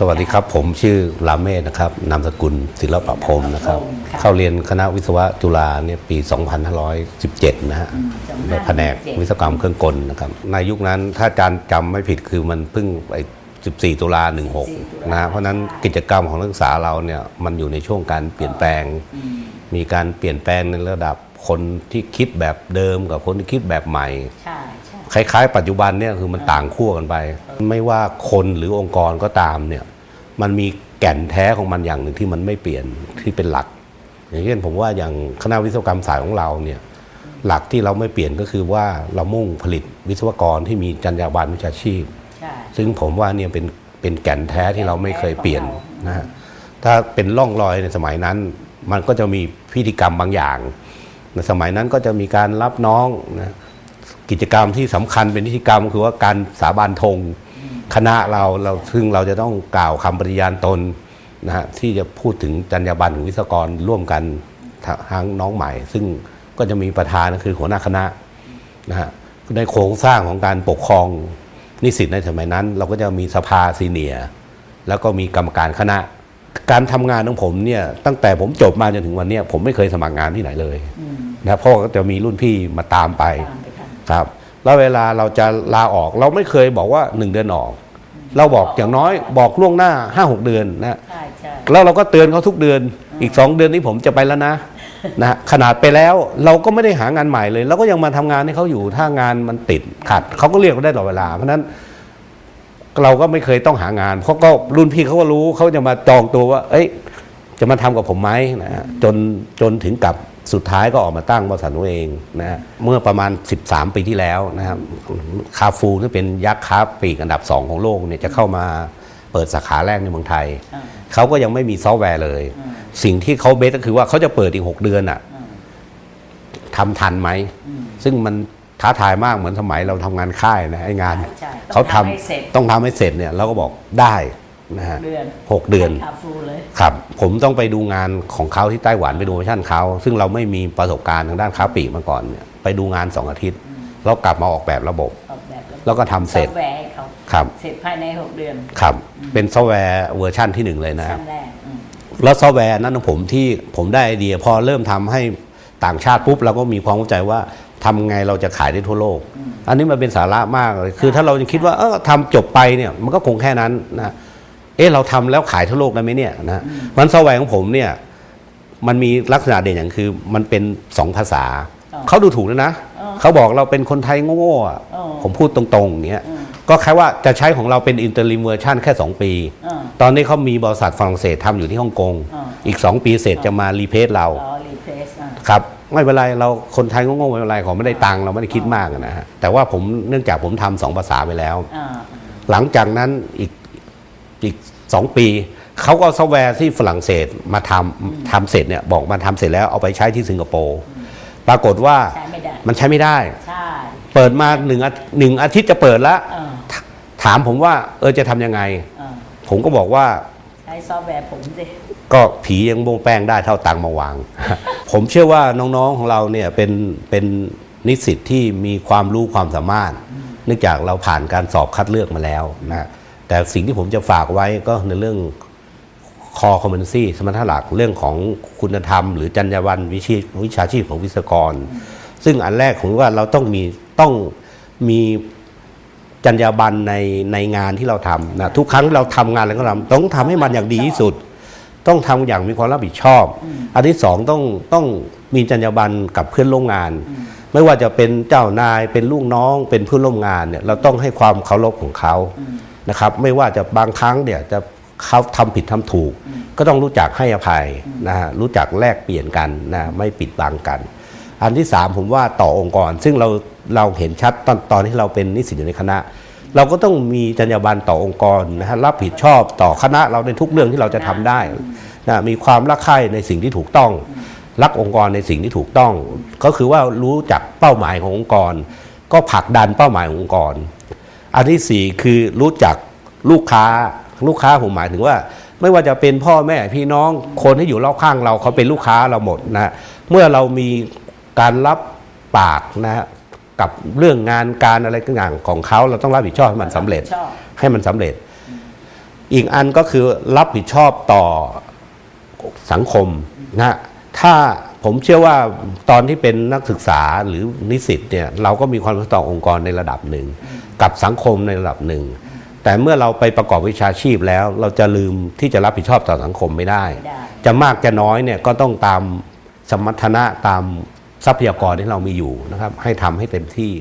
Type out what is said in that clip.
สวัสดีครับ ผมชื่อลาเมศนะครับนามสกุลศิลปะพรหมนะครับค่ะเข้าเรียนคณะวิศวะจุฬาเนี่ยปี 2517 นะฮะอืมในแผนกวิศวกรรมเครื่องกลนะครับ ในยุคนั้นถ้าอาจารย์จำไม่ผิดคือมันเพิ่งไอ้14 ตุลา 16 นะฮะเพราะฉะนั้นกิจกรรมของนักศึกษาเราเนี่ยมันอยู่ในช่วงการเปลี่ยนแปลงอืมมีการเปลี่ยนแปลงในระดับคนที่คิดแบบเดิมกับคนที่คิดแบบใหม่ใช่ใช่ คล้ายๆ ปัจจุบันเนี่ยคือมันต่างขั้วกันไป ไม่ว่าคนหรือองค์กรก็ตามเนี่ยมันมีแก่นแท้ของมันอย่างหนึ่งที่มันไม่เปลี่ยนที่เป็นหลัก อย่างเช่นผมว่าอย่างคณะวิศวกรรมศาสตร์ของเราเนี่ยหลักที่เราไม่เปลี่ยนก็คือว่าเรามุ่งผลิตวิศวกรที่มีจรรยาบรรณวิชาชีพใช่ซึ่งผมว่าเนี่ยเป็นเป็นแก่นแท้ที่เราไม่เคยเปลี่ยนนะฮะถ้าเป็นร่องรอยในสมัยนั้น มันก็จะมีพิธีกรรมบางอย่างในสมัยนั้นก็จะมีการรับน้องนะ กิจกรรมที่สำคัญเป็นพิธีกรรมก็คือว่าการสาบานธงคณะเราเราซึ่งเราจะต้องกล่าวคำปฏิญาณตนนะฮะที่จะพูดถึงจรรยาบรรณของวิศวกรร่วมกันทางน้องใหม่ ซึ่งก็จะมีประธานคือหัวหน้าคณะนะฮะในโครงสร้างของการปกครองนิสิตในสมัยนั้น เราก็จะมีสภาซีเนียแล้วก็มีกรรมการคณะ การทำงานของผมเนี่ยตั้งแต่ผมจบมาจนถึงวันนี้ผมไม่เคยสมัครงานที่ไหนเลยนะเพราะก็จะมีรุ่นพี่มาตามไป ครับ แล้วเวลาเราจะลาออกเราไม่เคยบอกว่าหนึ่งเดือนออก เราบอกอย่างน้อยบอกล่วงหน้าห้าหกเดือนนะใช่ใช่แล้วเราก็เตือนเขาทุกเดือนอีกสองเดือนนี้ผมจะไปแล้วนะนะขนาดไปแล้วเราก็ไม่ได้หางานใหม่เลยเราก็ยังมาทำงานให้เขาอยู่ถ้างานมันติดขัดเขาก็เรียกเราได้ตลอดเวลา เพราะฉะนั้นเราก็ไม่เคยต้องหางานเพราะก็รุ่นพี่เขาก็รู้เขาจะมาจองตัวว่า เอ้ย จะมาทำกับผมไหมนะฮะจนจนถึงกับ สุดท้ายก็ออกมาตั้งบริษัทตัวเองนะฮะเมื่อประมาณ 13 ปีที่แล้วนะครับคาฟูที่เป็นยักษ์ค้าปลีกอันดับ 2 ของโลกเนี่ยจะเข้ามาเปิดสาขาแรกในเมืองไทยอ่าเขาก็ยังไม่มีซอฟต์แวร์เลยอืมสิ่งที่เขาเบสก็คือว่าเขาจะเปิดอีก 6 เดือนอะอืมทำทันไหมอืมซึ่งมันท้าทายมากเหมือนสมัยเราทำงานค่ายนะไอ้งานใช่ใช่เขาทำต้องให้เสร็จต้องทำให้เสร็จเนี่ยเราก็บอกได้ นะฮะเดือนหกเดือนคาฟูเลยครับ ผมต้องไปดูงานของเขาที่ไต้หวันไปดูเวอร์ชันเขาซึ่งเราไม่มีประสบการณ์ทางด้านค้าปลีกมาก่อนเนี่ยไปดูงานสองอาทิตย์แล้วกลับมาออกแบบระบบออกแบบแล้วแล้วก็ทำเสร็จซอฟต์แวร์ให้เขาครับเสร็จภายในหกเดือนครับ เป็นซอฟต์แวร์เวอร์ชันที่หนึ่งเลยนะคชั้รับนแรกอืมแล้วซอฟต์แวร์นั้นของผมที่ผมได้ไอเดียพอเริ่มทำให้ต่างชาติปุ๊บเราก็มีความเข้าใจว่าทำไงเราจะขายได้ทั่วโลก อันนี้มันเป็นสาระมากเลยคือถ้าเราจะคิดว่าเออทำจบไปเนี่ยมันก็คงแค่นั้นนะ เอ๊ะเราทำแล้วขายทั่วโลกได้ไหมเนี่ยนะมันซอฟต์แวร์ของผมเนี่ยมันมีลักษณะเด่นอย่างคือมันเป็นสองภาษาอ๋อเขาดูถูกแล้วนะอ๋อเขาบอกเราเป็นคนไทยโง่ๆอะอ๋อผมพูดตรงๆอย่างเงี้ยอืมก็แค่ว่าจะใช้ของเราเป็นอินเตอร์ลิมเวอร์ชันแค่ 2 ปีอ่าตอนนี้เขามีบริษัทฝรั่งเศสทำอยู่ที่ฮ่องกงอ่าอีก 2 ปีเสร็จจะมารีเพสเรารอรีเพลซอะครับไม่เป็นไรเราคนไทยโง่ๆไม่เป็นไรขอไม่ได้ตังค์เราไม่ได้คิดมากอะนะฮะแต่ว่าผมเนื่องจากผมทำสองภาษาไปแล้วอ่าหลังจากนั้นอีก อีกสองปี เขาก็เอาซอฟต์แวร์ที่ฝรั่งเศสมาทำทำเสร็จเนี่ยบอกมาทำเสร็จแล้วเอาไปใช้ที่สิงคโปร์ปรากฏว่าใช้ไม่ได้มันใช้ไม่ได้ ใช่ เปิดมาหนึ่งอาหนึ่งอาทิตย์จะเปิดแล้วอ่าถามผมว่า เออจะทำยังไงอ่าผมก็บอกว่า ใช้ซอฟต์แวร์ผมสิ ก็ผียังโบงแป้งได้เท่าตังค์มาวาง ผมเชื่อว่าน้องๆของเราเนี่ยเป็นเป็นนิสิตที่มีความรู้ความสามารถ เนื่องจากเราผ่านการสอบคัดเลือกมาแล้วนะ แต่สิ่งที่ผมจะฝากไว้ก็ในเรื่องคอคอมม n นซีสมรรถหลักเรื่องของคุณธรรม หรือจรรยาบรรณวิชาวิชาชีพของวิศวกร ซึ่งอันแรกผมว่าเราต้องมีต้องมีจรรยาบรรณในในงานที่เราทำนะทุกครั้งเราทำงานอะไรก็ทำต้องทำให้มันอย่างดีที่สุด ต้องทำอย่างมีความรับผิดชอบ อันที่สองต้องต้องมีจรรยาบรรณกับเพื่อนร่วมงาน ไม่ว่าจะเป็นเจ้านายเป็นลูกน้องเป็นเพื่อนร่วมงานเนี่ยเราต้องให้ความเคารพของเขา นะครับไม่ว่าจะบางครั้งเนี่ยจะเขาทำผิดทำถูก ก็ต้องรู้จักให้อภัยนะฮะรู้จักแลกเปลี่ยนกันนะไม่ปิดบังกัน อันที่สามผมว่าต่อองค์กร ซึ่งเราเราเห็นชัดตอนตอนที่เราเป็นนิสิตอยู่ในคณะ เราก็ต้องมีจรรยาบรรณต่อองค์กรนะฮะรับผิดชอบต่อคณะเราในทุกเรื่องที่เราจะทำได้นะมีความรักใคร่ในสิ่งที่ถูกต้อง รักองค์กรในสิ่งที่ถูกต้อง ก็คือว่ารู้จักเป้าหมายขององค์กร ก็ผลักดันเป้าหมายขององค์กร อันที่สี่คือรู้จักลูกค้าลูกค้าผมหมายถึงว่า ไม่ว่าจะเป็นพ่อแม่พี่น้องคนที่อยู่รอบข้างเราเขาเป็นลูกค้าเราหมดนะเมื่อเรามีการรับปากนะฮะกับเรื่องงานการอะไรต่างๆของเขาเราต้องรับผิดชอบให้มันสำเร็จชอบให้มันสำเร็จ อีกอันก็คือรับผิดชอบต่อสังคมนะฮะถ้าผมเชื่อว่าตอนที่เป็นนักศึกษาหรือนิสิตเนี่ยเราก็มีความรับผิดชอบต่อองค์กรในระดับหนึ่ง กับสังคมในระดับหนึ่ง แต่เมื่อเราไปประกอบวิชาชีพแล้ว เราจะลืมที่จะรับผิดชอบต่อสังคมไม่ได้ไม่ได้จะมากจะน้อยเนี่ยก็ต้องตามสมรรถนะตามทรัพยากรที่เรามีอยู่นะครับ ให้ทำให้เต็มที่